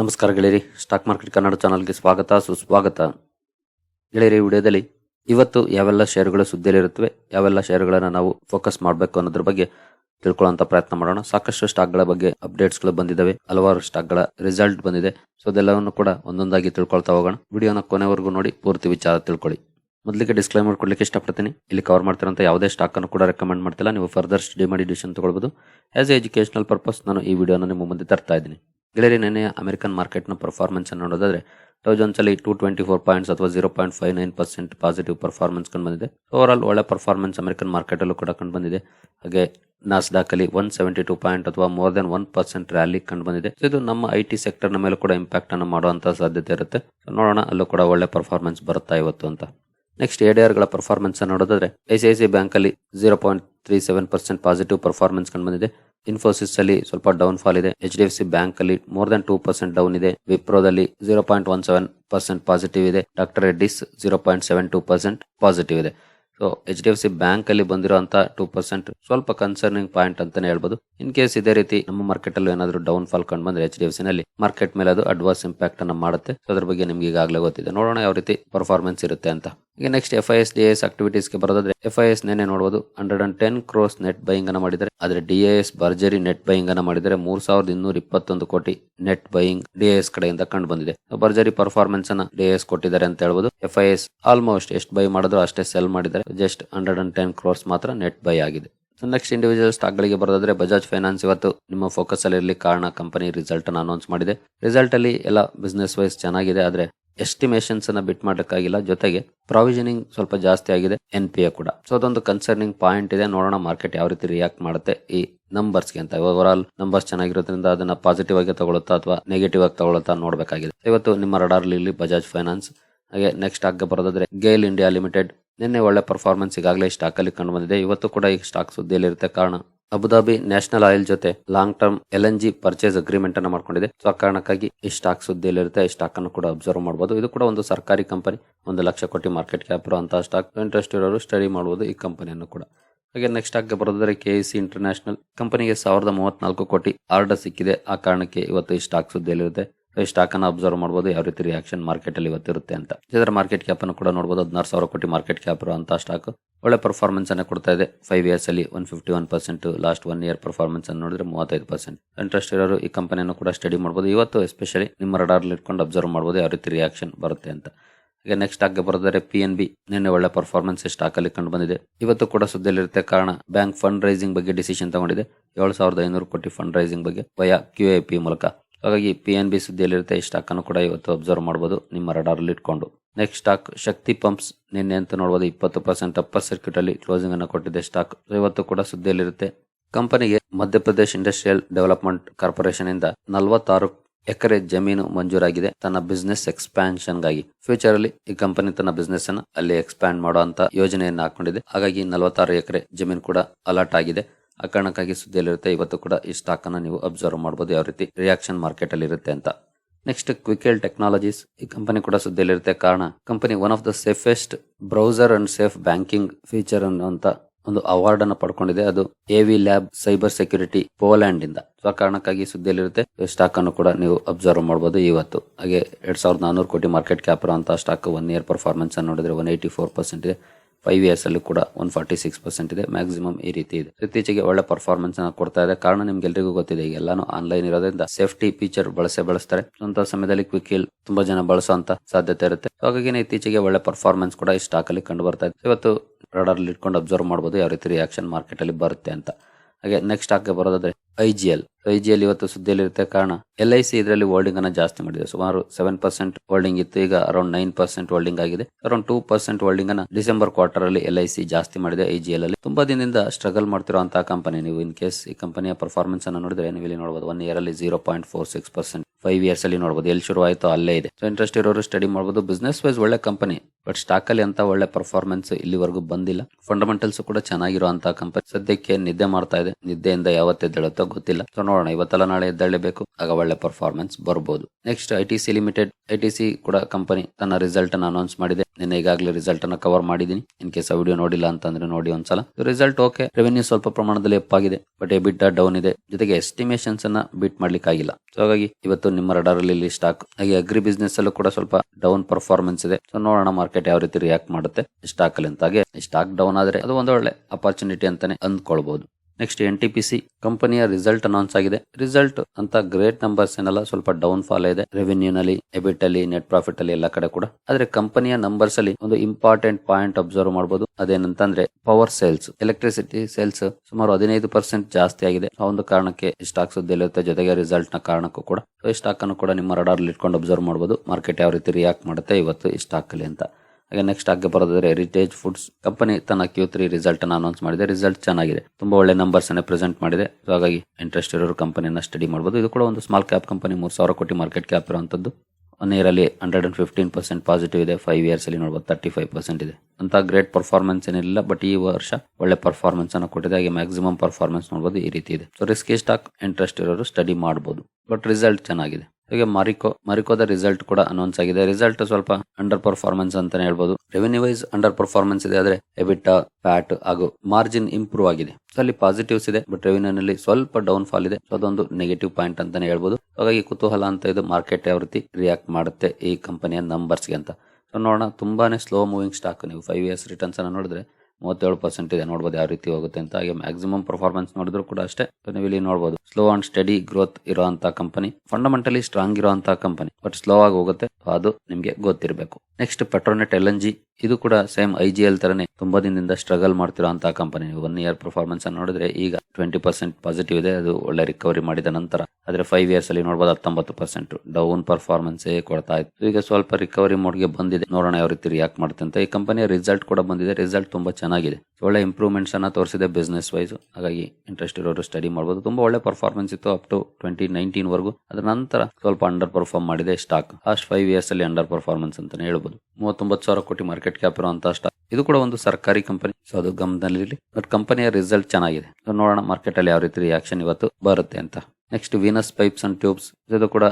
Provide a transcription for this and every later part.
ನಮಸ್ಕಾರ ಗೆಳೆಯರಿ. Stock market Kannada ಚಾನಲ್ಗೆ ಸ್ವಾಗತ, ಸುಸ್ವಾಗತ. ಗೆಳೆಯರಿ, ವಿಡಿಯೋದಲ್ಲಿ ಇವತ್ತು ಯಾವೆಲ್ಲ ಶೇರುಗಳು ಸುದ್ದಿಯಲ್ಲಿರುತ್ತವೆ, ಯಾವೆಲ್ಲ ಶೇರುಗಳನ್ನು ನಾವು ಫೋಕಸ್ ಮಾಡಬೇಕು ಅನ್ನೋದ್ರ ಬಗ್ಗೆ ತಿಳ್ಕೊಳ್ಳೋಂಥ ಪ್ರಯತ್ನ ಮಾಡೋಣ. ಸಾಕಷ್ಟು ಸ್ಟಾಕ್ಗಳ ಬಗ್ಗೆ ಅಪ್ಡೇಟ್ಸ್ಗಳು ಬಂದಿದ್ದಾವೆ ಹಲವಾರು ಸ್ಟಾಕ್ಗಳ ರಿಸಲ್ಟ್ ಬಂದಿದೆ. ಸೊ ಅದೆಲ್ಲವನ್ನು ಕೂಡ ಒಂದೊಂದಾಗಿ ತಿಳ್ಕೊಳ್ತಾ ಹೋಗೋಣ. ವಿಡಿಯೋನ ಕೊನೆವರೆಗೂ ನೋಡಿ, ಪೂರ್ತಿ ವಿಚಾರ ತಿಳ್ಕೊಳ್ಳಿ. ಮೊದಲಿಗೆ ಡಿಸ್ಕ್ಲೈಮರ್ ಕೊಡ್ಲಿಕ್ಕೆ ಇಷ್ಟಪಡ್ತೀನಿ. ಇಲ್ಲಿ ಕವರ್ ಮಾಡ್ತಿರೋಂಥ ಯಾವುದೇ ಸ್ಟಾಕ್ ಅನ್ನು ಕೂಡ ರೆಕಮೆಂಡ್ ಮಾಡ್ತಿಲ್ಲ. ನೀವು ಫರ್ದರ್ ಸ್ಟಡಿ ಮಾಡಿ ಡಿಸಿಷನ್ ತಗೊಳ್ಬೋದು. ಆಸ್ ಎ ಎಜುಕೇಷನಲ್ ಪರ್ಪಸ್ ನಾನು ಈ ವಿಡಿಯೋನ ನಿಮ್ಮ ಮುಂದೆ ತರ್ತಾ ಇದ್ದೀನಿ. ಗೆಳೆಯರಿ ನೆನೆಯ ಅಮೆರಿಕನ್ ಮಾರ್ಕೆಟ್ನ ಪರ್ಫಾರ್ಮೆನ್ಸ್ ಅನ್ನು ನೋಡೋದಾದ್ರೆ ಡೌ ಜೋನ್ಸಲ್ಲಿ ಟೂ ಟ್ವೆಂಟಿ ಫೋರ್ ಪಾಯಿಂಟ್ಸ್ ಅಥವಾ zero point five nine percent positive performance ಕಂಡು ಬಂದಿದೆ. ಓವರ್ ಆಲ್ ಒಳ್ಳೆ ಪರ್ಫಾರ್ಮೆನ್ಸ್ ಅಮೆರಿಕನ್ ಮಾರ್ಕೆಟಲ್ಲೂ ಕೂಡ ಕಂಡು ಬಂದಿದೆ. ಹಾಗೆ ನಾಸ್ಡಾಕಲ್ಲಿ ಒನ್ ಸೆವೆಂಟಿ ಟೂ ಪಾಯಿಂಟ್ ಅಥವಾ more than one percent rally ಕಂಡು ಬಂದಿದೆ. ಇದು ನಮ್ಮ ಐ ಟಿ ಸೆಕ್ಟರ್ನ ಮೇಲೆ ಕೂಡ ಇಂಪ್ಯಾಕ್ಟ್ ಅನ್ನು ಮಾಡುವಂತಹ ಸಾಧ್ಯತೆ ಇರುತ್ತೆ. ನೋಡೋಣ, ಅಲ್ಲೂ ಕೂಡ ಒಳ್ಳೆ ಪರ್ಫಾರ್ಮೆನ್ಸ್ ಬರುತ್ತಾ ಇವತ್ತು ಅಂತ. ನೆಕ್ಸ್ಟ್ ಎಡಿಆರ್ಗಳ ಪರ್ಫಾರ್ಮೆನ್ಸ್ ನೋಡೋದಾದ್ರೆ I C I C bank ಅಲ್ಲಿ zero point three seven percent positive performance ಕಂಡು ಬಂದಿದೆ. ಇನ್ಫೋಸಿಸ್ ಅಲ್ಲಿ ಸ್ವಲ್ಪ ಡೌನ್ ಫಾಲ್ ಇದೆ. H D F C bank ಅಲ್ಲಿ more than two percent down ಇದೆ. ವಿಪ್ರೋದಲ್ಲಿ zero point one seven percent positive ಇದೆ. Doctor Reddy's zero point seven two percent positive ಇದೆ. So H D F C bank ಅಲ್ಲಿ ಬಂದಿರುವಂತ two percent ಸ್ವಲ್ಪ concerning point ಅಂತಾನೆ ಹೇಳ್ಬೋದು. In case ಇದೇ ರೀತಿ ನಮ್ಮ ಮಾರ್ಕೆಟ್ ಅಲ್ಲಿ ಏನಾದ್ರು ಡೌನ್ ಫಾಲ್ ಕಂಡು ಬಂದ್ರೆ ಎಚ್ ಡಿ ಎಫ್ ಸಿ ನಲ್ಲಿ ಮಾರ್ಕೆಟ್ ಮೇಲೆ ಅದು ಅಡ್ವಾನ್ಸ್ ಇಂಪ್ಯಾಕ್ಟ್ ಅನ್ನ ಮಾಡುತ್ತೆ. ಅದ್ರ ಬಗ್ಗೆ ನಿಮ್ಗೆ ಈಗಾಗಲೇ ಗೊತ್ತಿದೆ. ನೋಡೋಣ ಯಾವ ರೀತಿ ಪರ್ಫಾರ್ಮೆನ್ಸ್ ಇರುತ್ತೆ ಅಂತ. ಈಗ next F I S D S ಆಕ್ಟಿವಿಟೀಸ್ಗೆ ಬರೋದಾದ್ರೆ ಎಫ್ ಐ ಎಸ್ ನೆನೆ ನೋಡಬಹುದು hundred and ten crores net buying ಅನ್ನ ಮಾಡಿದ್ದಾರೆ ಆದ್ರೆ ಡಿ ಎಸ್ ಭರ್ಜರಿ ನೆಟ್ ಬೈಯಿಂಗ್ ಅನ್ನು ಮಾಡಿದರೆ ಮೂರ್ ಸಾವಿರದ ಇನ್ನೂರ ಇಪ್ಪತ್ತೊಂದು ಕೋಟಿ ನೆಟ್ ಬೈಯಿಂಗ್ ಡಿ ಎಸ್ ಕಡೆಯಿಂದ ಕಂಡು ಬಂದಿದೆ. ಭರ್ಜರಿ ಪರ್ಫಾರ್ಮೆನ್ಸ್ ಅನ್ನ ಡಿ ಎಸ್ ಕೊಟ್ಟಿದ್ದಾರೆ ಅಂತ ಹೇಳ್ಬೋದು. ಎಫ್ ಐ ಎಸ್ ಆಲ್ಮೋಸ್ಟ್ ಎಷ್ಟು ಬೈ ಮಾಡಿದ್ರು ಅಷ್ಟೇ ಸೆಲ್ ಮಾಡಿದ್ದಾರೆ. Just hundred and ten crores ಮಾತ್ರ ನೆಟ್ ಬೈ ಆಗಿದೆ. ನೆಕ್ಸ್ಟ್ ಇಂಡಿವಿಜುವಲ್ ಸ್ಟಾಕ್ ಗಳಿಗೆ ಬರೋದಾದ್ರೆ ಬಜಾಜ್ ಫೈನಾನ್ಸ್ ಇವತ್ತು ನಿಮ್ಮ ಫೋಕಸ್ ಅಲ್ಲಿ ಇರಲಿ ಕಾರಣ, ಕಂಪನಿ ರಿಸಲ್ಟ್ ಅನ್ನು ಅನೌನ್ಸ್ ಮಾಡಿದೆ. ರಿಸಲ್ಟ್ ಅಲ್ಲಿ ಎಲ್ಲ ಬಿಸ್ನೆಸ್ ವೈಸ್ ಚೆನ್ನಾಗಿದೆ, ಆದ್ರೆ ಎಸ್ಟಿಮೇಷನ್ಸ್ ಅನ್ನ ಬಿಟ್ ಮಾಡಕ್ಕಾಗಿಲ್ಲ ಜೊತೆಗೆ ಪ್ರಾವಿಷನಿಂಗ್ ಸ್ವಲ್ಪ ಜಾಸ್ತಿ ಆಗಿದೆ. ಎನ್ ಪಿ ಎ ಕೂಡ. ಸೊ ಅದೊಂದು ಕನ್ಸರ್ನಿಂಗ್ ಪಾಯಿಂಟ್ ಇದೆ. ನೋಡೋಣ ಮಾರ್ಕೆಟ್ ಯಾವ ರೀತಿ ರಿಯಾಕ್ಟ್ ಮಾಡುತ್ತೆ ಈ ನಂಬರ್ಸ್ಗೆ ಅಂತ. ಓವರ್ ಆಲ್ ನಂಬರ್ಸ್ ಚೆನ್ನಾಗಿರೋದ್ರಿಂದ ಅದನ್ನ ಪಾಸಿಟಿವ್ ಆಗಿ ತಗೊಳುತ್ತಾ ಅಥವಾ ನೆಗೆಟಿವ್ ಆಗಿ ತಗೊಳುತ್ತಾ ನೋಡಬೇಕಾಗಿದೆ. ಇವತ್ತು ನಿಮ್ಮ ರಡಾರ್ ಇಲ್ಲಿ ಬಜಾಜ್ ಫೈನಾನ್ಸ್ ಹಾಗೆ ನೆಕ್ಸ್ಟ್ ಆಗ ಬರೋದಾದ್ರೆ ಗೇಲ್ ಇಂಡಿಯಾ ಲಿಮಿಟೆಡ್ ನಿನ್ನೆ ಒಳ್ಳೆ ಪರ್ಫಾರ್ಮೆನ್ಸ್ ಈಗಾಗಲೇ ಸ್ಟಾಕ್ ಅಲ್ಲಿ ಕಂಡು ಬಂದಿದೆ. ಇವತ್ತು ಕೂಡ ಈ ಸ್ಟಾಕ್ ಸುದ್ದಿಯಲ್ಲಿ ಇರುತ್ತೆ ಕಾರಣ ಅಬುದಾಬಿ ನ್ಯಾಷನಲ್ ಆಯಿಲ್ ಜೊತೆ long term L N G purchase agreement ಅನ್ನ ಮಾಡ್ಕೊಂಡಿದೆ. ಸೊ, ಆ ಕಾರಣಕ್ಕಾಗಿ ಈ ಸ್ಟಾಕ್ ಸುದ್ದಿಯಲ್ಲಿರುತ್ತೆ. ಈ ಸ್ಟಾಕ್ ಅನ್ನು ಕೂಡ ಅಬ್ಸರ್ವ್ ಮಾಡಬಹುದು ಇದು ಕೂಡ ಒಂದು ಸರ್ಕಾರಿ ಕಂಪನಿ ಒಂದು ಲಕ್ಷ ಕೋಟಿ ಮಾರ್ಕೆಟ್ ಕ್ಯಾಪ್ ಅಂತ ಸ್ಟಾಕ್ ಇಂಟ್ರೆಸ್ಟ್ ಇರೋರು ಸ್ಟಡಿ ಮಾಡಬಹುದು ಈ ಕಂಪನಿಯನ್ನು ಕೂಡ. ಹಾಗೆ ನೆಕ್ಸ್ಟ್ ಆಗಿ ಬರೋದಾದ್ರೆ ಕೆ ಸಿ ಇಂಟರ್ನ್ಯಾಷನಲ್ ಕಂಪನಿಗೆ ಸಾವಿರದ ಮೂವತ್ನಾಲ್ಕು ಕೋಟಿ ಆರ್ಡರ್ ಸಿಕ್ಕಿದೆ. ಆ ಕಾರಣಕ್ಕೆ ಇವತ್ತು ಈ ಸ್ಟಾಕ್ ಸುದ್ದಿಯಲ್ಲಿರುತ್ತೆ. ಸ್ಟಾಕ್ ಅನ್ನು ಅಬ್ಸರ್ವ್ ಮಾಡಬಹುದು ಯಾವ ರೀತಿ ರಿಯಾಕ್ಷನ್ ಮಾರ್ಕೆಟ್ ಅಲ್ಲಿ ಇವತ್ತಿರುತ್ತೆ ಅಂತ. ಇದರ ಮಾರ್ಕೆಟ್ ಕ್ಯಾಪ್ ಅನ್ನು ಕೂಡ ನೋಡಬಹುದು ಹದಿನಾರು ಸಾವಿರ ಕೋಟಿ ಮಾರ್ಕೆಟ್ ಕ್ಯಾಪ್ ಇರುವಂತಹ ಸ್ಟಾಕ್ ಒಳ್ಳೆ ಪರ್ಫಾರ್ಮೆನ್ಸ್ ಅನ್ನು ಕೊಡ್ತಾ ಇದೆ. ಫೈವ್ ಇಯರ್ಸ್ ಅಲ್ಲಿ one fifty one percent last one year performance ಅನ್ನು ನೋಡಿದ್ರೆ ಮೂವತ್ತೈದು ಪರ್ಸೆಂಟ್ ಇಂಟ್ರೆಸ್ಟ್ ಇರೋರು ಈ ಕಂಪನಿಯನ್ನು ಕೂಡ ಸ್ಟಡಿ ಮಾಡಬಹುದು ಇವತ್ತು ಎಸ್ಪೆಷಲಿ ನಿಮ್ಮ ರಡಾರ್ ಇಟ್ಕೊಂಡು ಅಬ್ಸರ್ವ್ ಮಾಡಬಹುದು ಯಾವ ರೀತಿ ರಿಯಾಕ್ಷನ್ ಬರುತ್ತೆ ಅಂತ. ಈಗ ನೆಕ್ಸ್ಟ್ ಆಗಿ ಬರೋದಾದ್ರೆ ಪಿ ಎನ್ ಬಿ ನಿನ್ನೆ ಒಳ್ಳೆ ಪರ್ಫಾರ್ಮೆನ್ಸ್ ಸ್ಟಾಕ್ ಅಲ್ಲಿ ಕಂಡು ಬಂದಿದೆ. ಇವತ್ತು ಕೂಡ ಸುದ್ದಿಯಲ್ಲಿರುತ್ತೆ ಕಾರಣ ಬ್ಯಾಂಕ್ ಫಂಡ್ ರೈಸಿಂಗ್ ಬಗ್ಗೆ ಡಿಸಿಷನ್ ತಗೊಂಡಿದೆ. ಏಳು ಸಾವಿರದ ಐನೂರು ಕೋಟಿ ಫಂಡ್ ರೈಸಿಂಗ್ ಬಗ್ಗೆ ವಯ ಕ್ಯೂ ಐ ಪಿ ಮೂಲಕ. ಹಾಗಾಗಿ ಪಿ ಎನ್ ಬಿ ಸುದ್ದಿಯಲ್ಲಿರುತ್ತೆ, ಈ ಸ್ಟಾಕ್ ಅನ್ನು ಕೂಡ ಇವತ್ತು ಅಬ್ಸರ್ವ್ ಮಾಡಬಹುದು ನಿಮ್ಮ ರಡಾರಲ್ಲಿ ಇಟ್ಕೊಂಡು. ನೆಕ್ಸ್ಟ್ ಸ್ಟಾಕ್ ಶಕ್ತಿ ಪಂಪ್ಸ್ ನಿನ್ನೆ ಅಂತ ನೋಡಬಹುದು ಇಪ್ಪತ್ತು ಪರ್ಸೆಂಟ್ ಅಪ್ಪರ್ ಸರ್ಕ್ಯೂಟ್ ಅಲ್ಲಿ ಕ್ಲೋಸಿಂಗ್ ಅನ್ನು ಕೊಟ್ಟಿದೆ ಸ್ಟಾಕ್ ಇವತ್ತು ಕೂಡ ಸುದ್ದಿಯಲ್ಲಿರುತ್ತೆ. ಕಂಪನಿಗೆ ಮಧ್ಯಪ್ರದೇಶ್ ಇಂಡಸ್ಟ್ರಿಯಲ್ ಡೆವಲಪ್ಮೆಂಟ್ ಕಾರ್ಪೊರೇಷನ್ ಇಂದ ನಲವತ್ತಾರು ಎಕರೆ ಜಮೀನು ಮಂಜೂರಾಗಿದೆ. ತನ್ನ ಬಿಸ್ನೆಸ್ ಎಕ್ಸ್ಪಾನ್ಷನ್ಗಾಗಿ. ಫ್ಯೂಚರ್ ಅಲ್ಲಿ ಈ ಕಂಪನಿ ತನ್ನ ಬಿಸ್ನೆಸ್ ಅನ್ನ ಅಲ್ಲಿ ಎಕ್ಸ್ಪ್ಯಾಂಡ್ ಮಾಡುವಂತ ಯೋಜನೆಯನ್ನು ಹಾಕೊಂಡಿದೆ. ಹಾಗಾಗಿ ನಲವತ್ತಾರು ಎಕರೆ ಜಮೀನು ಕೂಡ ಅಲರ್ಟ್ ಆಗಿದೆ. ಆ ಕಾರಣಕ್ಕಾಗಿ ಸುದ್ದಿಯಲ್ಲಿರುತ್ತೆ. ಇವತ್ತು ಕೂಡ ಈ ಸ್ಟಾಕ್ ಅನ್ನ ನೀವು ಅಬ್ಸರ್ವ್ ಮಾಡಬಹುದು ಯಾವ ರೀತಿ ರಿಯಾಕ್ಷನ್ ಮಾರ್ಕೆಟ್ ಅಲ್ಲಿ ಇರುತ್ತೆ ಅಂತ. ನೆಕ್ಸ್ಟ್ ಕ್ವಿಕೆಲ್ ಟೆಕ್ನಾಲಜೀಸ್ ಈ ಕಂಪನಿ ಕೂಡ ಸುದ್ದಿಯಲ್ಲಿರುತ್ತೆ. ಕಾರಣ company one of the safest browser and safe banking feature ಅನ್ನುವಂತ ಒಂದು ಅವಾರ್ಡ್ ಅನ್ನು ಪಡ್ಕೊಂಡಿದೆ. ಅದು A V lab cyber security Poland ಇಂದ. ಆ ಕಾರಣಕ್ಕಾಗಿ ಸುದ್ದಿಯಲ್ಲಿರುತ್ತೆ. ಸ್ಟಾಕ್ ಅನ್ನು ಕೂಡ ನೀವು ಅಬ್ಸರ್ವ್ ಮಾಡಬಹುದು ಇವತ್ತು. ಹಾಗೆ ಎರಡ್ ಸಾವಿರದ ನಾನೂರು ಕೋಟಿ ಮಾರ್ಕೆಟ್ ಕ್ಯಾಪ್ ಇರುವಂತಹ ಸ್ಟಾಕ್ ಒನ್ ಇಯರ್ ಪರ್ಫಾರ್ಮೆನ್ಸ್ ಅನ್ನು ನೋಡಿದ್ರೆ ಒನ್ ಏಯ್ಟಿ ಫೋರ್ ಪರ್ಸೆಂಟ್ ಇದೆ ಫೈವ್ ಇಯರ್ಸ್ ಅಲ್ಲಿ ಕೂಡ ಒನ್ ಫಾರ್ಟಿ ಸಿಕ್ಸ್ ಪರ್ಸೆಂಟ್ ಇದೆ. ಮ್ಯಾಕ್ಸಿಮಮ್ ಈ ರೀತಿ ಇದೆ. ಇತ್ತೀಚೆಗೆ ಒಳ್ಳೆ ಪರ್ಫಾರ್ಮೆನ್ಸ್ ಕೊಡ್ತಾ ಇದೆ. ಕಾರಣ ನಿಮ್ಗೆಲ್ರಿಗೂ ಗೊತ್ತಿದೆ, ಈಗ ಎಲ್ಲಾನು ಆನ್ಲೈನ್ ಇರೋದ್ರಿಂದ ಸೇಫ್ಟಿ ಫೀಚರ್ ಬಳಸೇ ಬಳಸ್ತಾರೆ. ಅಂತ ಸಮಯದಲ್ಲಿ ಕ್ವಿಕ್ ಹೀಲ್ ತುಂಬಾ ಜನ ಬಳಸುವಂತ ಸಾಧ್ಯತೆ ಇರುತ್ತೆ. ಹಾಗಾಗಿ ಇತ್ತೀಚೆಗೆ ಒಳ್ಳೆ ಪರ್ಫಾರ್ಮೆನ್ಸ್ ಕೂಡ ಈ ಸ್ಟಾಕ್ ಅಲ್ಲಿ ಕಂಡು ಬರ್ತಾ ಇದೆ ಇವತ್ತು ರಡಾರ್ ಇಟ್ಕೊಂಡು ಅಬ್ಸರ್ವ್ ಮಾಡಬಹುದು ಯಾವ ರೀತಿ ರಿಯಾಕ್ಷನ್ ಮಾರ್ಕೆಟ್ ಅಲ್ಲಿ ಬರುತ್ತೆ ಅಂತ. ಹಾಗೆ ನೆಕ್ಸ್ಟ್ ಆಗಿ ಬರೋದಾದ್ರೆ ಐ ಜಿ ಎಲ್ ಐ ಜಿಯಲ್ಲಿ ಇವತ್ತು ಸುದ್ದಿಯಲ್ಲಿರುತ್ತೆ ಕಾರಣ ಎಲ್ ಐ ಸಿ ಇದರಲ್ಲಿ ಹೋಲ್ಡಿಂಗ್ ಅನ್ನ ಜಾಸ್ತಿ ಮಾಡಿದೆ. ಸುಮಾರು ಸೆವೆನ್ ಪರ್ಸೆಂಟ್ ಹೋಲ್ಡಿಂಗ್ ಇತ್ತು, ಈಗ ಅರೌಂಡ್ ನೈನ್ ಪರ್ಸೆಂಟ್ ಹೋಲ್ಡಿಂಗ್ ಆಗಿದೆ. ಅರೌಂಡ್ ಟೂ ಪರ್ಸೆಂಟ್ ಹೋಲ್ಡಿಂಗ್ ಅನ್ನ ಡಿಸೆಂಬರ್ ಕ್ವಾರ್ಟರ್ ಅಲ್ಲಿ ಎಲ್ ಐ ಸಿ ಜಾಸ್ತಿ ಮಾಡಿದೆ ಐ ಜಿ ಎಲ್ ಅಲ್ಲಿ. ತುಂಬಾ ದಿನದಿಂದ ಸ್ಟ್ರಗಲ್ ಮಾಡ್ತಿರುವಂತಹ ಕಂಪನಿ ನೀವು ಇನ್ ಕೇಸ್ ಈ ಕಂಪನಿಯ ಪರ್ಫಾರ್ಮೆನ್ಸ್ ಅನ್ನು ನೋಡಿದ್ರೆ, ನೀವು ಇಲ್ಲಿ ನೋಡಬಹುದು ಒನ್ ಇಯರ್ ಅಲ್ಲಿ zero point four six percent five years ಅಲ್ಲಿ ನೋಡಬಹುದು ಎಲ್ಲಿ ಶುರು ಆಯ್ತು ಅಲ್ಲೇ ಇದೆ. ಸೊ ಇಂಟ್ರೆಸ್ಟ್ ಇರೋರು ಸ್ಟಡಿ ಮಾಡಬಹುದು ಬಿಸ್ನೆಸ್ ವೈಸ್ ಒಳ್ಳೆ ಕಂಪನಿ ಬಟ್ ಸ್ಟಾಕ್ ಅಲ್ಲಿ ಅಂತ ಒಳ್ಳೆ ಪರ್ಫಾರ್ಮೆನ್ಸ್ ಇಲ್ಲಿವರೆಗೂ ಬಂದಿಲ್ಲ. ಫಂಡಮೆಂಟಲ್ಸ್ ಕೂಡ ಚೆನ್ನಾಗಿರುವಂತಹ ಕಂಪನಿ ಸದ್ಯಕ್ಕೆ ನಿದ್ದೆ ಮಾಡ್ತಾ ಇದೆ. ನಿದ್ದೆಯಿಂದ ಯಾವತ್ತೆದ್ದೇಳುತ್ತೋ ಗೊತ್ತಿಲ್ಲ. ಸೊ ನೋಡೋಣ. ಇವತ್ತೆಲ್ಲ ನಾಳೆ ಎದ್ದೇಳಬೇಕು ಆಗ ಒಳ್ಳೆ ಪರ್ಫಾರ್ಮೆನ್ಸ್ ಬರಬಹುದು next I T C limited I T C ಕೂಡ ಕಂಪನಿ ತನ್ನ ರಿಸಲ್ಟ್ ಅನ್ನು ಅನೌನ್ಸ್ ಮಾಡಿದೆ. ನಿನ್ನೆ ಈಗಾಗಲೇ ರಿಸಲ್ಟ್ ಅನ್ನ ಕವರ್ ಮಾಡಿದೀನಿ ಇನ್ ಕೇಸ್ ವಿಡಿಯೋ ನೋಡಿಲ್ಲ ಅಂತಂದ್ರೆ ನೋಡಿ ಒಂದ್ಸಲ. ರಿಸಲ್ಟ್ ಓಕೆ ರೆವೆನ್ಯೂ ಸ್ವಲ್ಪ ಪ್ರಮಾಣದಲ್ಲಿ ಅಪ್ ಆಗಿದೆ. ಬಟ್ ಎಬಿಟ್ ಡೌನ್ ಇದೆ. ಜೊತೆಗೆ ಎಸ್ಟಿಮೇಷನ್ಸ್ ಅನ್ನ ಬೀಟ್ ಮಾಡ್ಲಿಕ್ಕೆ ಆಗಿಲ್ಲ ಸೊ ಹಾಗಾಗಿ ಇವತ್ತು ನಿಮ್ಮ ರಡಾರ್ ಅಲ್ಲಿ ಸ್ಟಾಕ್ ಹಾಗೆ ಅಗ್ರಿ ಬಿಸ್ನೆಸ್ ಅಲ್ಲೂ ಕೂಡ ಸ್ವಲ್ಪ ಡೌನ್ ಪರ್ಫಾರ್ಮೆನ್ಸ್ ಇದೆ. ಸೊ ನೋಡೋಣ ಮಾರ್ಕೆಟ್ ಯಾವ ರೀತಿ ರಿಯಾಕ್ಟ್ ಮಾಡುತ್ತೆ. ಸ್ಟಾಕ್ ಅಲ್ಲಿ ಅಂತ ಹಾಗೆ ಸ್ಟಾಕ್ ಡೌನ್ ಆದ್ರೆ ಅದು ಒಂದು ಒಳ್ಳೆ ಅಪರ್ಚುನಿಟಿ ಅಂತಾನೆ ಅಂದ್ಕೊಳ್ಬಹುದು next N T P C ಕಂಪನಿಯ ರಿಸಲ್ಟ್ ಅನೌನ್ಸ್ ಆಗಿದೆ. ರಿಸಲ್ಟ್ ಅಂತ ಗ್ರೇಟ್ ನಂಬರ್ಸ್ ಏನಲ್ಲ, ಸ್ವಲ್ಪ ಡೌನ್ ಫಾಲ್ ಇದೆ. ರೆವಿನ್ಯೂ ನಲ್ಲಿ ಎಬಿಟ್ ಅಲ್ಲಿ ನೆಟ್ ಪ್ರಾಫಿಟ್ ಅಲ್ಲಿ ಎಲ್ಲ ಕಡೆ ಕೂಡ. ಆದ್ರೆ ಕಂಪನಿಯ ನಂಬರ್ಸ್ ಅಲ್ಲಿ ಒಂದು ಇಂಪಾರ್ಟೆಂಟ್ ಪಾಯಿಂಟ್ ಅಬ್ಸರ್ವ್ ಮಾಡಬಹುದು ಅದೇನಂತಂದ್ರೆ ಪವರ್ ಸೇಲ್ಸ್ ಎಲೆಕ್ಟ್ರಿಸಿಟಿ ಸೇಲ್ಸ್ ಸುಮಾರು ಹದಿನೈದು ಪರ್ಸೆಂಟ್ ಜಾಸ್ತಿ ಆಗಿದೆ. ಆ ಒಂದು ಕಾರಣಕ್ಕೆ ಸ್ಟಾಕ್ ಸುದ್ದಿಲಿರುತ್ತೆ ಜೊತೆಗೆ ರಿಸಲ್ಟ್ನ ಕಾರಣಕ್ಕೂ ಕೂಡ. ಈ ಸ್ಟಾಕ್ ಅನ್ನು ಕೂಡ ನಿಮ್ಮ ರಡಾರ್ ಇಟ್ಕೊಂಡು ಅಬ್ಸರ್ವ್ ಮಾಡಬಹುದು ಮಾರ್ಕೆಟ್ ಯಾವ ರೀತಿ ರಿಯಾಕ್ಟ್ ಮಾಡುತ್ತೆ ಇವತ್ತು ಈ ಸ್ಟಾಕ್ ಅಲ್ಲಿ ಅಂತ. ಹಾಗೆ ನೆಕ್ಸ್ಟ್ ಹಾಗೆ ಬರೋದಾದ್ರೆ ಹೆರಿಟೇಜ್ ಫುಡ್ಸ್ ಕಂಪನಿ ತನ್ನ ಕ್ಯೂ ತ್ರೀ ರಿಸಲ್ಟ್ ಅನ್ನು ಅನೌನ್ಸ್ ಮಾಡಿದೆ. ರಿಸಲ್ಟ್ ಚೆನ್ನಾಗಿದೆ. ತುಂಬಾ ಒಳ್ಳೆ ನಂಬರ್ಸ್ ಅನ್ನ ಪ್ರೆಸೆಂಟ್ ಮಾಡಿದೆ. ಹಾಗಾಗಿ ಇಂಟ್ರೆಸ್ಟ್ ಇರೋರು ಕಂಪನಿಯನ್ನ ಸ್ಟಡಿ ಮಾಡಬಹುದು ಇದು ಕೂಡ ಒಂದು ಸ್ಮಾಲ್ ಕ್ಯಾಪ್ ಕಂಪನಿ ಮೂರು ಸಾವಿರ ಕೋಟಿ ಮಾರ್ಕೆಟ್ ಕ್ಯಾಪ್ ಇರುವಂತದ್ದು. ಒನ್ ಇಯರ್ ಅಲ್ಲಿ hundred and fifteen percent positive ಇದೆ. ಫೈವ್ ಇಯರ್ಸ್ ಅಲ್ಲಿ ನೋಡಬಹುದು ತರ್ಟಿ ಫೈವ್ ಪರ್ಸೆಂಟ್ ಇದೆ. ಅಂತ ಗ್ರೇಟ್ ಪರ್ಫಾರ್ಮೆನ್ಸ್ ಏನಿಲ್ಲ ಬಟ್ ಈ ವರ್ಷ ಒಳ್ಳೆ ಪರ್ಫಾರ್ಮೆನ್ಸ್ ಅನ್ನು ಕೊಟ್ಟಿದೆ. ಹಾಗೆ ಮ್ಯಾಕ್ಸಿಮಮ್ ಪರ್ಫಾರ್ಮೆನ್ಸ್ ನೋಡಬಹುದು ಈ ರೀತಿ ಇದೆ. ಸೊ ರಿಸ್ಕಿ ಸ್ಟಾಕ್ ಇಂಟ್ರೆಸ್ಟ್ ಇರೋರು ಸ್ಟಡಿ ಮಾಡಬಹುದು ಬಟ್ ರಿಸಲ್ಟ್ ಚೆನ್ನಾಗಿದೆ. ಹಾಗೆ ಮಾರಿಕೋ, ಮಾರಿಕೋದ ರಿಸಲ್ಟ್ ಕೂಡ ಅನೌನ್ಸ್ ಆಗಿದೆ. ರಿಸಲ್ಟ್ ಸ್ವಲ್ಪ ಅಂಡರ್ ಪರ್ಫಾರ್ಮೆನ್ಸ್ ಅಂತಾನೆ ಹೇಳ್ಬೋದು. ರೆವೆನ್ಯೂ ವೈಸ್ ಅಂಡರ್ ಪರ್ಫಾರ್ಮೆನ್ಸ್ ಇದೆ, ಆದ್ರೆ ಎಬಿಟ ಪ್ಯಾಟ್ ಹಾಗೂ ಮಾರ್ಜಿನ್ ಇಂಪ್ರೂವ್ ಆಗಿದೆ. ಅಲ್ಲಿ ಪಾಸಿಟಿವ್ಸ್ ಇದೆ ಬಟ್ ರೆವೆನ್ಯೂ ನಲ್ಲಿ ಸ್ವಲ್ಪ ಡೌನ್ ಫಾಲ್ ಇದೆ ಅದೊಂದು ನೆಗೆಟಿವ್ ಪಾಯಿಂಟ್ ಅಂತಾನೆ ಹೇಳ್ಬೋದು. ಹಾಗಾಗಿ ಕುತೂಹಲ ಅಂತ ಇದು ಮಾರ್ಕೆಟ್ ಯಾವ ರೀತಿ ರಿಯಾಕ್ಟ್ ಮಾಡುತ್ತೆ ಈ ಕಂಪನಿಯ ನಂಬರ್ಸ್ಗೆ ಅಂತ. ನೋಡೋಣ, ತುಂಬಾನೇ ಸ್ಲೋ ಮೂವಿಂಗ್ ಸ್ಟಾಕ್ ನೀವು ಫೈವ್ ಇಯರ್ಸ್ ರಿಟರ್ನ್ಸ್ ಅನ್ನ ನೋಡಿದ್ರೆ ಮೂವತ್ತೇಳು ಪರ್ಸೆಂಟ್ ಇದೆ. ನೋಡ್ಬೋದು ಯಾವ ರೀತಿ ಹೋಗುತ್ತೆ ಅಂತ. ಹಾಗೆ ಮ್ಯಾಕ್ಸಿಮಮ್ ಪರ್ಫಾರ್ಮೆನ್ಸ್ ನೋಡಿದ್ರು ಕೂಡ ಅಷ್ಟೇ. ನೀವು ಇಲ್ಲಿ ನೋಡಬಹುದು ಸ್ಲೋ ಅಂಡ್ ಸ್ಟಡಿ ಗ್ರೋತ್ ಇರುವಂತ ಕಂಪನಿ ಫಂಡಮೆಂಟಲಿ ಸ್ಟ್ರಾಂಗ್ ಇರುವಂತಹ ಕಂಪನಿ ಬಟ್ ಸ್ಲೋ ಆಗಿ ಹೋಗುತ್ತೆ. ಅದು ನಿಮಗೆ ಗೊತ್ತಿರಬೇಕು. Next Petronet L N G ಇದು ಕೂಡ ಸೇಮ್ ಐ ಜಿ ಎಲ್ ತರನೇ ತುಂಬಾ ದಿನದಿಂದ ಸ್ಟ್ರಗಲ್ ಮಾಡ್ತಿರುವಂತಹ ಕಂಪನಿ ಒನ್ ಇಯರ್ ಪರ್ಫಾರ್ಮೆನ್ಸ್ ನೋಡಿದ್ರೆ ಈಗ ಟ್ವೆಂಟಿ ಪರ್ಸೆಂಟ್ ಪಾಸಿಟಿವ್ ಇದೆ. ಅದು ಒಳ್ಳೆ ರಿಕವರಿ ಮಾಡಿದ ನಂತರ. ಆದ್ರೆ ಫೈವ್ ಇಯರ್ಸ್ ಅಲ್ಲಿ ನೋಡಬಹುದು ಹತ್ತೊಂಬತ್ತು ಪರ್ಸೆಂಟ್ ಡೌನ್ ಪರ್ಫಾರ್ಮೆನ್ಸ್ ಕೊಡ್ತಾ ಇತ್ತು. ಈಗ ಸ್ವಲ್ಪ ರಿಕವರಿ ಮೋಡ್ಗೆ ಬಂದಿದೆ. ನೋಡೋಣ ಯಾವ ರೀತಿ ರಿಯಾಕ್ಟ್ ಮಾಡುತ್ತೆ ಅಂತ. ಈ ಕಂಪನಿಯ ರಿಸಲ್ಟ್ ಕೂಡ ಬಂದಿದೆ. ರಿಸಲ್ಟ್ ತುಂಬಾ ಚೆನ್ನಾಗಿದೆ. ಒಳ್ಳೆ ಇಂಪ್ರೂವ್ಮೆಂಟ್ಸ್ ಅನ್ನ ತೋರಿಸಿದೆ ಬಿಸ್ನೆಸ್ ವೈಸ್ ಹಾಗಾಗಿ ಇಂಟ್ರೆಸ್ಟ್ ಇರೋರು ಸ್ಟಡಿ ಮಾಡಬಹುದು ತುಂಬಾ ಒಳ್ಳೆ ಪರ್ಫಾರ್ಮೆನ್ಸ್ ಇತ್ತು ಅಪ್ ಟು ಟ್ವೆಂಟಿ ನೈನ್ಟೀನ್ ವರೆಗೂ. ಅದರ ನಂತರ ಸ್ವಲ್ಪ ಅಂಡರ್ ಪರ್ಫಾರ್ಮ್ ಮಾಡಿದೆ ಸ್ಟಾಕ್ ಲಾಸ್ಟ್ ಫೈವ್ ಇಯರ್ಸ್ ಅಲ್ಲಿ ಅಂಡರ್ ಪರ್ಫಾರ್ಮೆನ್ಸ್ ಅಂತಾನೆ ಹೇಳ್ಬೋದು. ಮೂವತ್ತೊಂಬತ್ತು ಸಾವಿರ ಕೋಟಿ ಮಾರ್ಕೆಟ್ ಕ್ಯಾಪ್ ಇರುವಂತಹ ಸ್ಟಾಕ್ ಇದು ಕೂಡ ಒಂದು ಸರ್ಕಾರಿ ಕಂಪನಿ ಸೊ ಅದು ಗಮನದಲ್ಲಿ ಬಟ್ ಕಂಪನಿಯ ರಿಸಲ್ಟ್ ಚೆನ್ನಾಗಿದೆ. ನೋಡೋಣ ಮಾರ್ಕೆಟ್ ಅಲ್ಲಿ ಯಾವ ರೀತಿ ರಿಯಾಕ್ಷನ್ ಇವತ್ತು ಬರುತ್ತೆ ಅಂತ. Next Venus pipes and tubes ಇದು ಕೂಡ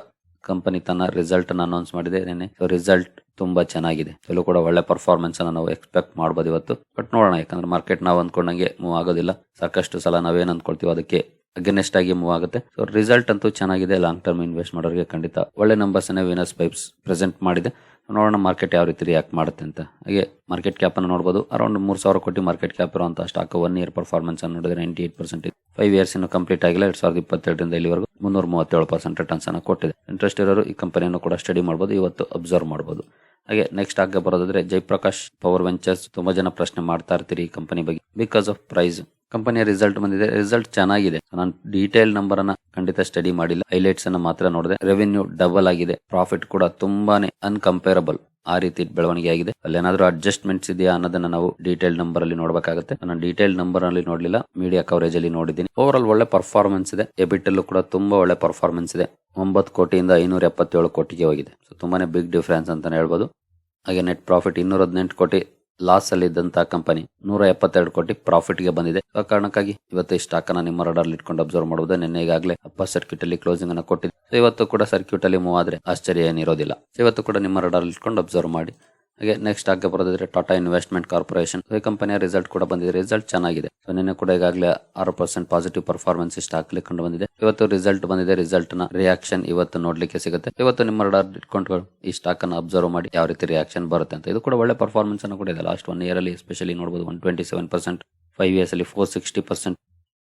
ಕಂಪನಿ ತನ್ನ ರಿಸಲ್ಟ್ ಅನ್ನು ಅನೌನ್ಸ್ ಮಾಡಿದೆ ನೆನೆ ರಿಸಲ್ಟ್ ತುಂಬಾ ಚೆನ್ನಾಗಿದೆ. ಎಲ್ಲೂ ಕೂಡ ಒಳ್ಳೆ ಪರ್ಫಾರ್ಮೆನ್ಸ್ ಅನ್ನ ನಾವು ಎಕ್ಸ್ಪೆಕ್ಟ್ ಮಾಡಬಹುದು ಇವತ್ತು. ಬಟ್ ನೋಡೋಣ, ಯಾಕಂದ್ರೆ ಮಾರ್ಕೆಟ್ ನಾವು ಅಂದ್ಕೊಂಡಂಗೆ ಮೂವ್ ಆಗೋದಿಲ್ಲ. ಸಾಕಷ್ಟು ಸಲ ನಾವೇನ್ ಅಂದ್ಕೊಳ್ತೀವಿ ಅದಕ್ಕೆ ಅಗೇನೆಸ್ಟ್ ಆಗಿ ಮೂವ್ ಆಗುತ್ತೆ. ಸೊ ರಿಸಲ್ಟ್ ಅಂತೂ ಚೆನ್ನಾಗಿದೆ. ಲಾಂಗ್ ಟರ್ಮ್ ಇನ್ವೆಸ್ಟ್ ಮಾಡೋರಿಗೆ ಖಂಡಿತ ಒಳ್ಳೆ ನಂಬರ್ಸ್ ವಿನಸ್ ಪೈಪ್ಸ್ ಪ್ರೆಸೆಂಟ್ ಮಾಡಿದೆ. ನೋಡೋಣ ಮಾರ್ಕೆಟ್ ಯಾವ ರೀತಿ ರಿಯಾಕ್ಟ್ ಮಾಡುತ್ತೆ ಅಂತ. ಹಾಗೆ ಮಾರ್ಕೆಟ್ ಕ್ಯಾಪ್ ಅನ್ನು ನೋಡಬಹುದು ಅರೌಂಡ್ ಮೂರು ಸಾವಿರ ಕೋಟಿ ಮಾರ್ಕೆಟ್ ಕ್ಯಾಪ್ ಇರುವಂತಹ ಸ್ಟಾಕ್ ಒನ್ ಇಯರ್ ಪರ್ಫಾರ್ಮೆನ್ಸ್ ಅನ್ನು ನೋಡಿದ್ರೆ ninety eight percent five years ಇನ್ನು ಕಂಪ್ಲೀಟ್ ಆಗಿಲ್ಲ. ಎರಡ್ ಸಾವಿರದ ಇಪ್ಪತ್ತೆರಡರಿಂದ ಇಲ್ಲಿವರೆಗೂ ಮುನ್ನೂರ ಮೂವತ್ತೇಳು ಪರ್ಸೆಂಟ್ ರಿಟರ್ನ್ಸ್ ಅನ್ನು ಕೊಟ್ಟಿದೆ. ಇಂಟ್ರೆಸ್ಟ್ ಇರೋರು ಈ ಕಂಪನಿಯನ್ನು ಕೂಡ ಸ್ಟಡಿ ಮಾಡಬಹುದು ಇವತ್ತು ಅಬ್ಸರ್ವ್ ಮಾಡಬಹುದು ಹಾಗೆ ನೆಕ್ಸ್ಟ್ ಆಗ ಬರೋದಾದ್ರೆ ಜಯಪ್ರಕಾಶ್ ಪವರ್ ವೆಂಚರ್ಸ್ ತುಂಬಾ ಜನ ಪ್ರಶ್ನೆ ಮಾಡ್ತಾ ಇರ್ತೀರಿ ಈ ಕಂಪನಿ ಬಗ್ಗೆ. ಬಿಕಾಸ್ ಆಫ್ ಪ್ರೈಸ್ ಕಂಪನಿಯ ರಿಸಲ್ಟ್ ಬಂದಿದೆ. ರಿಸಲ್ಟ್ ಚೆನ್ನಾಗಿದೆ. ನಾನು ಡೀಟೇಲ್ ನಂಬರ್ ಅನ್ನ ಖಂಡಿತ ಸ್ಟಡಿ ಮಾಡಿಲ್ಲ. ಹೈಲೈಟ್ಸ್ ಅನ್ನ ಮಾತ್ರ ನೋಡಿದೆ. ರೆವೆನ್ಯೂ ಡಬಲ್ ಆಗಿದೆ. ಪ್ರಾಫಿಟ್ ಕೂಡ ತುಂಬಾನೇ ಅನ್ಕಂಪೇರಬಲ್ ಆ ರೀತಿ ಬೆಳವಣಿಗೆ ಆಗಿದೆ. ಅಲ್ಲೇನಾದ್ರೂ ಅಡ್ಜಸ್ಟ್ಮೆಂಟ್ಸ್ ಇದೆಯಾ ಅನ್ನೋದನ್ನ ನಾವು ಡೀಟೇಲ್ ನಂಬರ್ ಅಲ್ಲಿ ನೋಡಬೇಕಾಗುತ್ತೆ. ನಾನು ಡೀಟೇಲ್ ನಂಬರ್ ಅಲ್ಲಿ ನೋಡಲಿಲ್ಲ. ಮೀಡಿಯಾ ಕವರೇಜ್ ಅಲ್ಲಿ ನೋಡಿದ್ದೀನಿ. ಓವರ್ ಆಲ್ ಒಳ್ಳೆ ಪರ್ಫಾರ್ಮೆನ್ಸ್ ಇದೆ. ಎಬಿಟ್ ಅಲ್ಲೂ ಕೂಡ ತುಂಬಾ ಒಳ್ಳೆ ಪರ್ಫಾರ್ಮೆನ್ಸ್ ಇದೆ. ಒಂಬತ್ತು ಕೋಟಿಯಿಂದ ಐನೂರ ಎಪ್ಪತ್ತೇಳು ಕೋಟಿಗೆ ಹೋಗಿದೆ. ಸೊ ತುಂಬಾನೇ ಬಿಗ್ ಡಿಫರೆನ್ಸ್ ಅಂತಾನೆ ಹೇಳ್ಬೋದು. ಹಾಗೆ ನೆಟ್ ಪ್ರಾಫಿಟ್ ಇನ್ನೂರ ಹದಿನೆಂಟು ಕೋಟಿ ಲಾಸ್ ಅಲ್ಲಿ ಇದ್ದಂತಹ ಕಂಪನಿ ನೂರ ಎಪ್ಪತ್ತೆರಡು ಕೋಟಿ ಪ್ರಾಫಿಟ್ಗೆ ಬಂದಿದೆ. ಆ ಕಾರಣಕ್ಕಾಗಿ ಇವತ್ತು ಈ ಸ್ಟಾಕ್ ಅನ್ನ ನಿಮ್ಮ ರಡಾರ್ ಇಟ್ಕೊಂಡು ಅಬ್ಸರ್ವ್ ಮಾಡುವುದು ನಿನ್ನೆ ಈಗಾಗಲೇ ಅಪ್ಪ ಸರ್ಕ್ಯೂಟ್ ಅಲ್ಲಿ ಕ್ಲೋಸಿಂಗ್ ಅನ್ನ ಕೊಟ್ಟಿದೆ ಇವತ್ತು ಕೂಡ ಸರ್ಕ್ಯೂಟ್ ಅಲ್ಲಿ ಮೂವ್ ಆದ್ರೆ ಆಶ್ಚರ್ಯ ಏನಿರೋದಿಲ್ಲ. ಇವತ್ತು ಕೂಡ ನಿಮ್ಮ ರಡಾರ್ ಇಟ್ಕೊಂಡು ಅಬ್ಸರ್ವ್ ಮಾಡಿ ಹಾಗೆ ನೆಕ್ಸ್ಟ್ ಆಗ ಬರೋದಿದ್ರೆ ಟಾಟಾ ಇನ್ವೆಸ್ಟ್ಮೆಂಟ್ ಕಾರ್ಪೊರೇಷನ್ ಈ ಕಂಪನಿಯ ರಿಸಲ್ಟ್ ಕೂಡ ಬಂದಿದೆ. ರಿಸಲ್ಟ್ ಚೆನ್ನಾಗಿದೆ. ಸೊ ನಿನ್ನೆ ಕೂಡ ಈಗಾಗಲೇ ಆರು ಪರ್ಸೆಂಟ್ ಪಾಸಿಟಿವ್ ಪರ್ಫಾರ್ಮೆನ್ಸ್ ಸ್ಟಾಕ್ ಕಂಡು ಬಂದಿದೆ. ಇವತ್ತು ರಿಸಲ್ಟ್ ಬಂದಿದೆ. ರಿಸಲ್ಟ್ನ ರಿಯಾಕ್ಷನ್ ಇವತ್ತು ನೋಡ್ಲಿಕ್ಕೆ ಸಿಗುತ್ತೆ. ಇವತ್ತು ನಿಮ್ಮ ರಡಾರ್ ಇಟ್ಕೊಂಡು ಈ ಸ್ಟಾಕ್ ಅನ್ನು ಅಬ್ಸರ್ವ್ ಮಾಡಿ ಯಾವ ರೀತಿ ರಿಯಾಕ್ಷನ್ ಬರುತ್ತೆ ಅಂತ. ಇದು ಕೂಡ ಒಳ್ಳೆ ಪರ್ಫಾರ್ಮೆನ್ಸ್ ಅನ್ನು ಕೂಡ ಇದೆ. ಲಾಸ್ಟ್ ಒನ್ ಇಯರ್ ಅಲ್ಲಿ ಎಸ್ಪೆಷಲಿ ನೋಡಬಹುದು one twenty seven percent five years ಅಲ್ಲಿ ಫೋರ್ ಸಿಕ್ಸ್ಟಿ ಪರ್ಸೆಂಟ್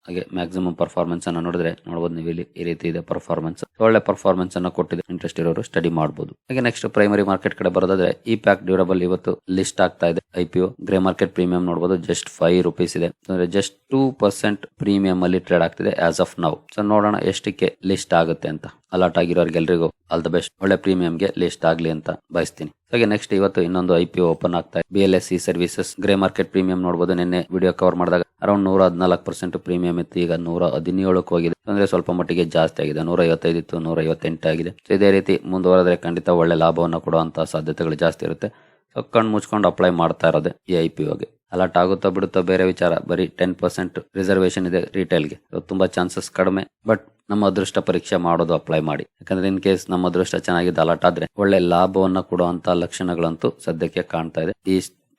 ಹಾಗೆ ಮ್ಯಾಕ್ಸಿಮಮ್ ಪರ್ಫಾರ್ಮೆನ್ಸ್ ಅನ್ನ ನೋಡಿದ್ರೆ ನೋಡಬಹುದು ನೀವು ಇಲ್ಲಿ ಈ ರೀತಿ ಇದೆ ಪರ್ಫಾರ್ಮೆನ್ಸ್ ಒಳ್ಳೆ ಪರ್ಫಾರ್ಮೆನ್ಸ್ ಅನ್ನ ಕೊಟ್ಟಿದೆ. ಇಂಟ್ರೆಸ್ಟ್ ಇರೋರು ಸ್ಟಡಿ ಮಾಡಬಹುದು ಹಾಗೆ ನೆಕ್ಸ್ಟ್ ಪ್ರೈಮರಿ ಮಾರ್ಕೆಟ್ ಕಡೆ ಬರೋದಾದ್ರೆ ಈ ಪ್ಯಾಕ್ ಡ್ಯೂರಬಲ್ ಇವತ್ತು ಲಿಸ್ಟ್ ಆಗ್ತಾ ಇದೆ. I P grey market premium ನೋಡಬಹುದು ಜಸ್ಟ್ ಫೈವ್ ರುಪೀಸ್ ಇದೆ. ಅಂದ್ರೆ ಜಸ್ಟ್ ಟೂ ಪರ್ಸೆಂಟ್ ಪ್ರೀಮಿಯಂ ಅಲ್ಲಿ ಟ್ರೇಡ್ ಆಗ್ತಿದೆ ಆಸ್ ಆಫ್ ನೌ ಸೊ ನೋಡೋಣ ಎಷ್ಟಕ್ಕೆ ಲಿಸ್ಟ್ ಆಗುತ್ತೆ ಅಂತ. ಅಲರ್ಟ್ ಆಗಿರೋರ್ಗೆಲ್ರಿಗೂ ಆಲ್ ದ ಬೆಸ್ಟ್ ಒಳ್ಳೆ ಪ್ರೀಮಿಯಂಗೆ ಲಿಸ್ಟ್ ಆಗ್ಲಿ ಅಂತ ಬಯಸ್ತೀನಿ. ಹಾಗೆ ನೆಕ್ಸ್ಟ್ ಇವತ್ತು ಇನ್ನೊಂದು ಐ ಓಪನ್ ಆಗ್ತಾ ಇದೆ. B L S C services grey market premium ನೋಡಬಹುದು ನಿನ್ನೆ ವಿಡಿಯೋ ಕವರ್ ಮಾಡಿದಾಗ ಅರೌಂಡ್ ನೂರ ಹದಿನಾಲ್ಕು ಪರ್ಸೆಂಟ್ ಪ್ರೀಮಿಯಂ ಇತ್ತು. ಈಗ ನೂರ ಹದಿನೇಳಕ್ಕೆ ಹೋಗಿದೆ. ಅಂದ್ರೆ ಸ್ವಲ್ಪ ಮಟ್ಟಿಗೆ ಜಾಸ್ತಿ ಆಗಿದೆ. ನೂರ ಐವತ್ತೈದು ಇತ್ತು, ನೂರ ಐವತ್ತೆಂಟು ಆಗಿದೆ. ಸೊ ಇದೇ ರೀತಿ ಮುಂದುವರೆದ್ರೆ ಖಂಡಿತ ಒಳ್ಳೆ ಲಾಭವನ್ನು ಕೊಡುವಂತಹ ಸಾಧ್ಯತೆಗಳು ಜಾಸ್ತಿ ಇರುತ್ತೆ. ಸೊ ಕಣ್ಣು ಮುಚ್ಕೊಂಡು ಅಪ್ಲೈ ಮಾಡ್ತಾ ಇರೋದೆ ಈ ಐ ಪಿ ಓಗೆ ಅಲರ್ಟ್ ಆಗುತ್ತೋ ಬಿಡುತ್ತೋ ಬೇರೆ ವಿಚಾರ. ಬರೀ ಟೆನ್ ಪರ್ಸೆಂಟ್ ರಿಸರ್ವೇಶನ್ ಇದೆ ರಿಟೇಲ್ಗೆ ತುಂಬಾ ಚಾನ್ಸಸ್ ಕಡಿಮೆ. ಬಟ್ ನಮ್ಮ ಅದೃಷ್ಟ ಪರೀಕ್ಷೆ ಮಾಡೋದು ಅಪ್ಲೈ ಮಾಡಿ. ಯಾಕಂದ್ರೆ ಇನ್ ಕೇಸ್ ನಮ್ಮ ಅದೃಷ್ಟ ಚೆನ್ನಾಗಿ ಅಲರ್ಟ್ ಆದ್ರೆ ಒಳ್ಳೆ ಲಾಭವನ್ನ ಕೊಡುವಂತ ಲಕ್ಷಣಗಳಂತೂ ಸದ್ಯಕ್ಕೆ ಕಾಣ್ತಾ ಇದೆ ಈ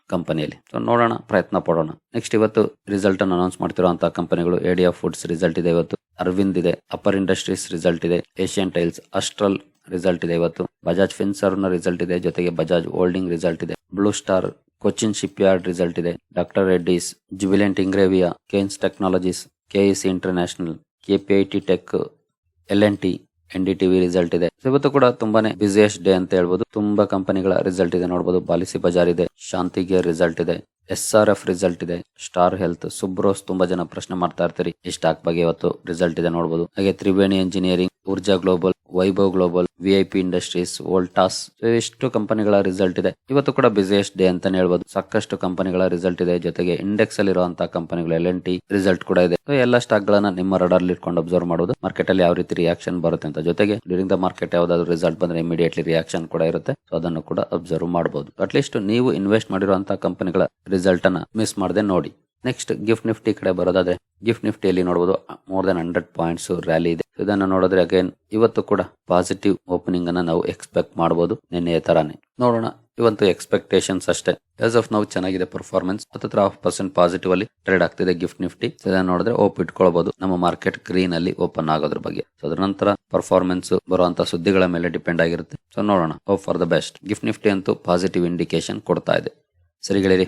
ಕಂಪನಿಯಲ್ಲಿ ಸೊ ನೋಡೋಣ, ಪ್ರಯತ್ನ ಪಡೋಣ. ನೆಕ್ಸ್ಟ್ ಇವತ್ತು ರಿಸಲ್ಟ್ ಅನ್ನು ಅನೌನ್ಸ್ ಮಾಡ್ತಿರುವಂತಹ ಕಂಪನಿಗಳು ಏಡಿಯಾ ಫುಡ್ಸ್ ರಿಸಲ್ಟ್ ಇದೆ ಇವತ್ತು ಅರವಿಂದ್ ಇದೆ ಅಪರ್ ಇಂಡಸ್ಟ್ರೀಸ್ ರಿಸಲ್ಟ್ ಇದೆ ಏಷ್ಯನ್ ಟೈಲ್ಸ್ ಅಸ್ಟ್ರಲ್ ರಿಸಲ್ಟ್ ಇದೆ ಇವತ್ತು ಬಜಾಜ್ ಫಿನ್ಸರ್ನ ರಿಸಲ್ಟ್ ಇದೆ, ಜೊತೆಗೆ ಬಜಾಜ್ ಹೋಲ್ಡಿಂಗ್ ರಿಸಲ್ಟ್ ಇದೆ blue star Cochin shipyard result ಇದೆ doctor Reddy's Jubilant Ingrevia Kaynes technologies KEC international KPIT tech L N T N D TV result ಇದೆ. ಇವತ್ತು ಕೂಡ ತುಂಬಾನೇ ಬಿಸಿಯೆಸ್ಟ್ ಡೇ ಅಂತ ಹೇಳ್ಬೋದು. ತುಂಬಾ ಕಂಪನಿಗಳ ರಿಸಲ್ಟ್ ಇದೆ ನೋಡಬಹುದು ಬಾಲಿಸಿ ಬಜಾರ್ ಇದೆ, ಶಾಂತಿ ಗೇರ್ ರಿಸಲ್ಟ್ ಇದೆ ಎಸ್ ಆರ್ ಎಫ್ ರಿಸಲ್ಟ್ ಇದೆ ಸ್ಟಾರ್ ಹೆಲ್ತ್ ಸುಬ್ರೋಸ್ ತುಂಬಾ ಜನ ಪ್ರಶ್ನೆ ಮಾಡ್ತಾ ಇರ್ತೀರಿ. ಈ ಸ್ಟಾಕ್ ಬಗ್ಗೆ ಇವತ್ತು ರಿಸಲ್ಟ್ ಇದೆ ನೋಡಬಹುದು ಹಾಗೆ Triveni engineering Urja global Vaibhav global VIP industries, Voltas ಇಷ್ಟು ಕಂಪನಿಗಳ ರಿಸಲ್ಟ್ ಇದೆ. ಇವತ್ತು ಕೂಡ ಬಿಸಿಯೆಸ್ಟ್ ಡೇ ಅಂತಾನೆ ಹೇಳ್ಬೋದು. ಸಾಕಷ್ಟು ಕಂಪನಿಗಳ ರಿಸಲ್ಟ್ ಇದೆ. ಜೊತೆಗೆ ಇಂಡೆಕ್ಸ್ ಅಲ್ಲಿ ಇರುವಂತಹ ಕಂಪನಿಗಳು ಎಲ್ ಎನ್ ಟಿ ರಿಸಲ್ಟ್ ಕೂಡ ಇದೆ. ಎಲ್ಲ ಸ್ಟಾಕ್ ಗಳನ್ನ ನಿಮ್ಮ ರಡರ್ ಇಟ್ಕೊಂಡು ಅಬ್ಸರ್ವ್ ಮಾಡುವುದು. ಮಾರ್ಕೆಟ್ ಅಲ್ಲಿ ಯಾವ ರೀತಿ ರಿಯಾಕ್ಷನ್ ಬರುತ್ತೆ ಅಂತ. ಜೊತೆಗೆ ಡ್ಯೂರಿಂಗ್ ದ ಮಾರ್ಕೆಟ್ ಯಾವ್ದಾದ್ರು ರಿಸಲ್ಟ್ ಬಂದ್ರೆ ಇಮಿಡಿಯೇಟ್ಲಿ ರಿಯಾಕ್ಷನ್ ಕೂಡ ಇರುತ್ತೆ. ಸೊ ಅದನ್ನು ಕೂಡ ಅಬ್ಸರ್ವ್ ಮಾಡಬಹುದು ಅಟ್ಲೀಸ್ಟ್ ನೀವು ಇನ್ವೆಸ್ಟ್ ಮಾಡಿರುವಂತಹ ಕಂಪನಿಗಳ ರಿಸಲ್ಟ್ ಅನ್ನ ಮಿಸ್ ಮಾಡದೆ ನೋಡಿ. ನೆಕ್ಸ್ಟ್ ಗಿಫ್ಟ್ ನಿಫ್ಟಿ ಕಡೆ ಬರೋದಾದ್ರೆ ಗಿಫ್ಟ್ ನಿಫ್ಟಿಯಲ್ಲಿ ನೋಡಬಹುದು more than hundred points rally ಇದೆ. ಇದನ್ನು ನೋಡಿದ್ರೆ ಅಗೇನ್ ಇವತ್ತು ಕೂಡ ಪಾಸಿಟಿವ್ ಓಪನಿಂಗ್ ಅನ್ನ ನಾವು ಎಕ್ಸ್ಪೆಕ್ಟ್ ಮಾಡಬಹುದು ನಿನ್ನೆ ತರಾನೇ. ನೋಡೋಣ, ಇವತ್ತು ಎಕ್ಸ್ಪೆಕ್ಟೇಷನ್ಸ್ ಅಷ್ಟೇ. ಆಸ್ ಆಫ್ ನಾವು ಚೆನ್ನಾಗಿದೆ ಪರ್ಫಾರ್ಮೆನ್ಸ್ ಹತ್ತತ್ರ ಹಾಫ್ ಪರ್ಸೆಂಟ್ ಪಾಸಿಟಿವ್ ಅಲ್ಲಿ ಟ್ರೇಡ್ ಆಗ್ತಿದೆ ಗಿಫ್ಟ್ ನಿಫ್ಟಿ ಇದನ್ನ ನೋಡಿದ್ರೆ ಓಪ್ ಇಟ್ಕೊಳ್ಬಹುದು ನಮ್ಮ ಮಾರ್ಕೆಟ್ ಗ್ರೀನ್ ಅಲ್ಲಿ ಓಪನ್ ಆಗೋದ್ರ ಬಗ್ಗೆ. ಅದರ ನಂತರ ಪರ್ಫಾರ್ಮೆನ್ಸ್ ಬರುವಂತ ಸುದ್ದಿಗಳ ಮೇಲೆ ಡಿಪೆಂಡ್ ಆಗಿರುತ್ತೆ. ಸೊ ನೋಡೋಣ. Hope for the best gift nifty ಅಂತೂ ಪಾಸಿಟಿವ್ ಇಂಡಿಕೇಶನ್ ಕೊಡ್ತಾ ಇದೆ. ಸರಿಗಳಿರಿ